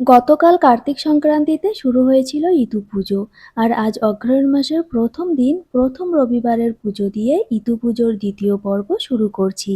গতকাল কার্তিক সংক্রান্তিতে শুরু হয়েছিল ইতু পুজো, আর আজ অগ্রহায়ণ মাসের প্রথম দিন, প্রথম রবিবারের পুজো দিয়ে ইতু পুজোর দ্বিতীয় পর্ব শুরু করছি।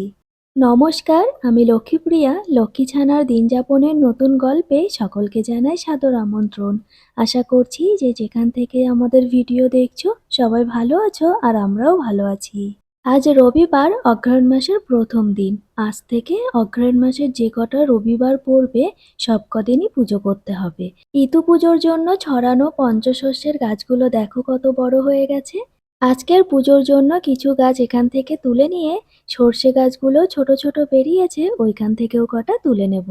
নমস্কার, আমি লক্ষ্মীপ্রিয়া, লক্ষ্মী ছানার দিন যাপনের নতুন গল্পে সকলকে জানাই সাদর আমন্ত্রণ। আশা করছি যে যেখান থেকে আমাদের ভিডিও দেখছ, সবাই ভালো আছো আর আমরাও ভালো আছি। আজ রবিবার অগ্রহায়ণ মাসের প্রথম দিন। আজ থেকে অগ্রহায়ণ মাসের যে কটা রবিবার পড়বে, সব কদিনই পুজো করতে হবে। ইতু পুজোর জন্য ছড়ানো পঞ্চশস্যের গাছগুলো দেখো কত বড় হয়ে গেছে। আজকের পুজোর জন্য কিছু গাছ এখান থেকে তুলে নিয়ে সর্ষে গাছগুলো ছোট ছোট বেরিয়েছে, ওইখান থেকেও কটা তুলে নেব।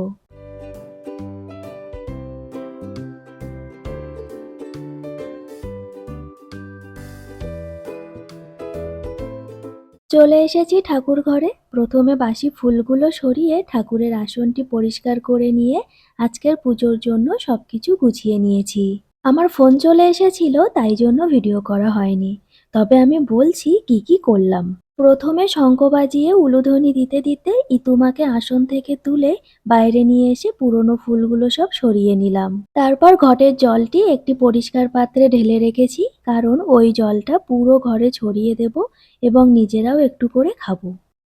চলে এসেছি ঠাকুর ঘরে। প্রথমে বাসি ফুলগুলো সরিয়ে ঠাকুরের আসনটি পরিষ্কার করে নিয়ে আজকের পুজোর জন্য সবকিছু গুছিয়ে নিয়েছি। আমার ফোন চলে এসেছিল, তাই জন্য ভিডিও করা হয়নি। তবে আমি বলছি কি কি করলাম। প্রথমে শঙ্খ বাজিয়ে উলুধ্বনি দিতে দিতে ইতুমাকে আসন থেকে তুলে বাইরে নিয়ে এসে পুরনো ফুলগুলো সব সরিয়ে নিলাম। তারপর ঘটের জলটি একটি পরিষ্কার পাত্রে ঢেলে রেখেছি, কারণ ওই জলটা পুরো ঘরে ছড়িয়ে দেব এবং নিজেরাও একটু করে খাব।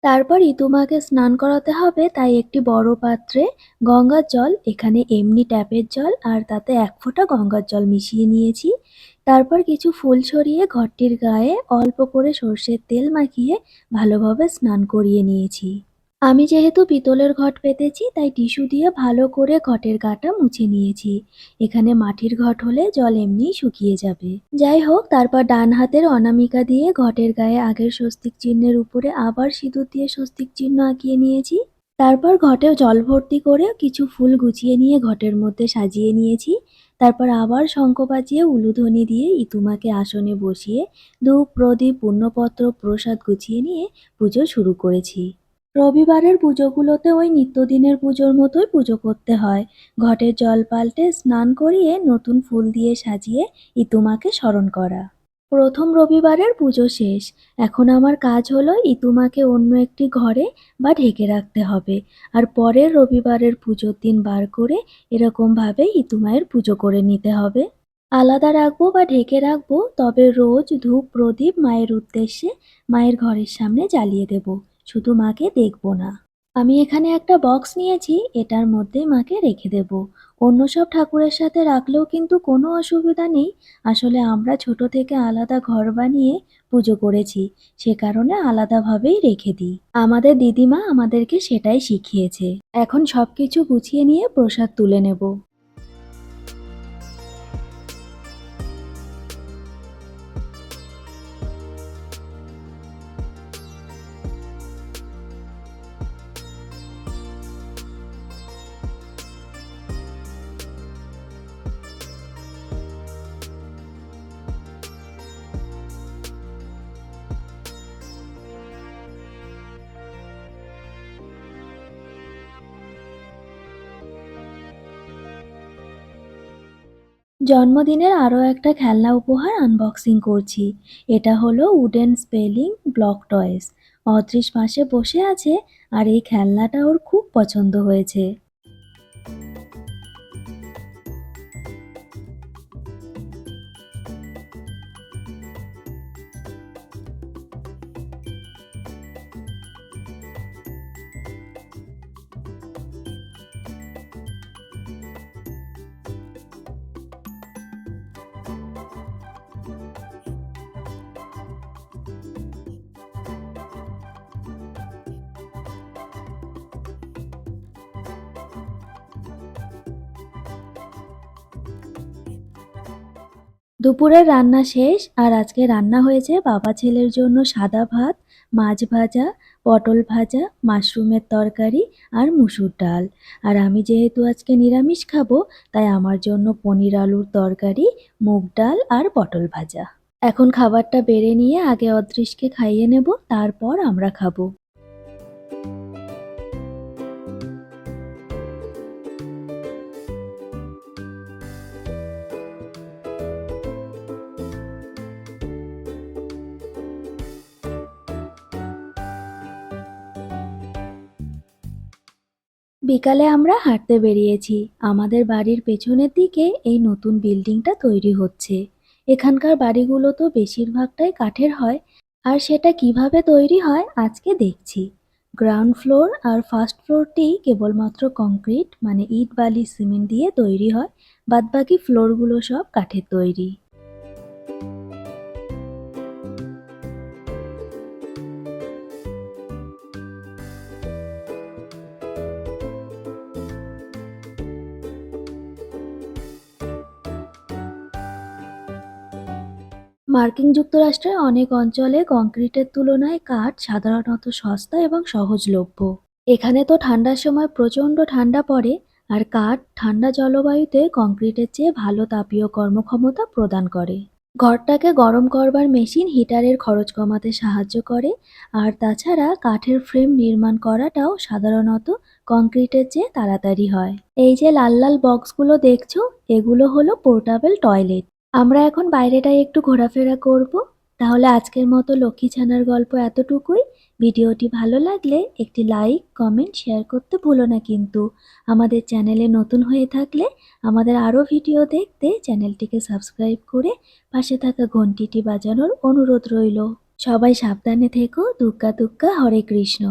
তারপর ইতুমাকে স্নান করাতে হবে, তাই একটি বড় পাত্রে গঙ্গার জল, এখানে এমনি ট্যাপের জল, আর তাতে এক ফোঁটা গঙ্গার জল মিশিয়ে নিয়েছি। তারপর কিছু ফুল ছড়িয়ে ঘরটির গায়ে অল্প করে সর্ষের তেল মাখিয়ে ভালোভাবে স্নান করিয়ে নিয়েছি। আমি যেহেতু পিতলের ঘট পেতেছি, তাই টিস্যু দিয়ে ভালো করে ঘটের গাটা মুছে নিয়েছি। এখানে মাটির ঘট হলে জল এমনিই শুকিয়ে যাবে। যাই হোক, তারপর ডান হাতের অনামিকা দিয়ে ঘটের গায়ে আগের স্বস্তিক চিহ্নের উপরে আবার সিঁদুর দিয়ে স্বস্তিক চিহ্ন আঁকিয়ে নিয়েছি। তারপর ঘটে জল ভর্তি করে কিছু ফুল গুছিয়ে নিয়ে ঘটের মধ্যে সাজিয়ে নিয়েছি। তারপর আবার শঙ্খ বাজিয়ে উলুধ্বনি দিয়ে ইতুমাকে আসনে বসিয়ে ধূপ, প্রদীপ পূর্ণপত্র প্রসাদ গুছিয়ে নিয়ে পুজো শুরু করেছি। রবিবারের পুজোগুলোতে ওই নিত্যদিনের পুজোর মতোই পুজো করতে হয়। ঘটের জল পাল্টে স্নান করিয়ে নতুন ফুল দিয়ে সাজিয়ে ইতুমাকে স্মরণ করা। প্রথম রবিবারের পুজো শেষ। এখন আমার কাজ হলো ইতুমাকে অন্য একটি ঘরে বা ঢেকে রাখতে হবে। আর পরের রবিবারের পুজোর দিন বার করে এরকমভাবে ইতুমায়ের পুজো করে নিতে হবে। আলাদা রাখব বা ঢেকে রাখব, তবে রোজ ধূপ প্রদীপ মায়ের উদ্দেশ্যে মায়ের ঘরের সামনে জ্বালিয়ে দেব। শুধু মাকে দেখব না। আমি এখানে একটা বক্স নিয়েছি, এটার মধ্যে মাকে রেখে দেব। অন্য সব ঠাকুরের সাথে রাখলেও কিন্তু কোনো অসুবিধা নেই। আসলে আমরা ছোট থেকে আলাদা ঘর বানিয়ে পুজো করেছি, সে কারণে আলাদাভাবেই রেখে দিই। আমাদের দিদিমা আমাদেরকে সেটাই শিখিয়েছে। এখন সব কিছু গুছিয়ে নিয়ে প্রসাদ তুলে নেব। জন্মদিনের আরও একটা খেলনা উপহার আনবক্সিং করছি। এটা হলো wooden spelling block toys Atrish পাশে বসে আছে আর এই খেলনাটা ওর খুব পছন্দ হয়েছে। দুপুরের রান্না শেষ আর আজকে রান্না হয়েছে বাবা ছেলের জন্য সাদা ভাত, মাছ ভাজা, পটল ভাজা, মাশরুমের তরকারি আর মুসুর ডাল। আর আমি যেহেতু আজকে নিরামিষ খাব, তাই আমার জন্য পনির আলুর তরকারি, মুগ ডাল আর পটল ভাজা। এখন খাবারটা বেড়ে নিয়ে আগে অদৃশকে খাইয়ে নেব, তারপর আমরা খাব। বিকালে আমরা হাঁটতে বেরিয়েছি। আমাদের বাড়ির পেছনের দিকে এই নতুন বিল্ডিংটা তৈরি হচ্ছে। এখানকার বাড়িগুলো তো বেশিরভাগটাই কাঠের হয়। আর সেটা কীভাবে তৈরি হয় আজকে দেখছি। গ্রাউন্ড ফ্লোর আর ফার্স্ট ফ্লোরটি কেবলমাত্র কংক্রিট মানে ইট, বালি, সিমেন্ট দিয়ে তৈরি হয়। বাদবাকি ফ্লোরগুলো সব কাঠের তৈরি। মার্কিন যুক্তরাষ্ট্রের অনেক অঞ্চলে কংক্রিটের তুলনায় কাঠ সাধারণত সস্তা এবং সহজলভ্য। এখানে তো ঠান্ডার সময় প্রচণ্ড ঠান্ডা পড়ে আর কাঠ ঠান্ডা জলবায়ুতে কংক্রিটের চেয়ে ভালো তাপীয় কর্মক্ষমতা প্রদান করে। ঘরটাকে গরম করবার মেশিন হিটারের খরচ কমাতে সাহায্য করে আর তাছাড়া কাঠের ফ্রেম নির্মাণ করাটাও সাধারণত কংক্রিটের চেয়ে তাড়াতাড়ি হয়। এই যে লাল লাল বক্সগুলো দেখছ, এগুলো হলো পোর্টাবল টয়লেট। আমরা এখন বাইরেটায় একটু ঘোরাফেরা করব। তাহলে আজকের মতো লক্ষ্মী ছানার গল্প এতটুকুই। ভিডিওটি ভালো লাগলে একটি লাইক, কমেন্ট, শেয়ার করতে ভুলো না কিন্তু। আমাদের চ্যানেলে নতুন হয়ে থাকলে আমাদের আরও ভিডিও দেখতে চ্যানেলটিকে সাবস্ক্রাইব করে পাশে থাকা ঘন্টিটি বাজানোর অনুরোধ রইল। সবাই সাবধানে থেকো। দুগ্গা দুগ্গা হরে কৃষ্ণ।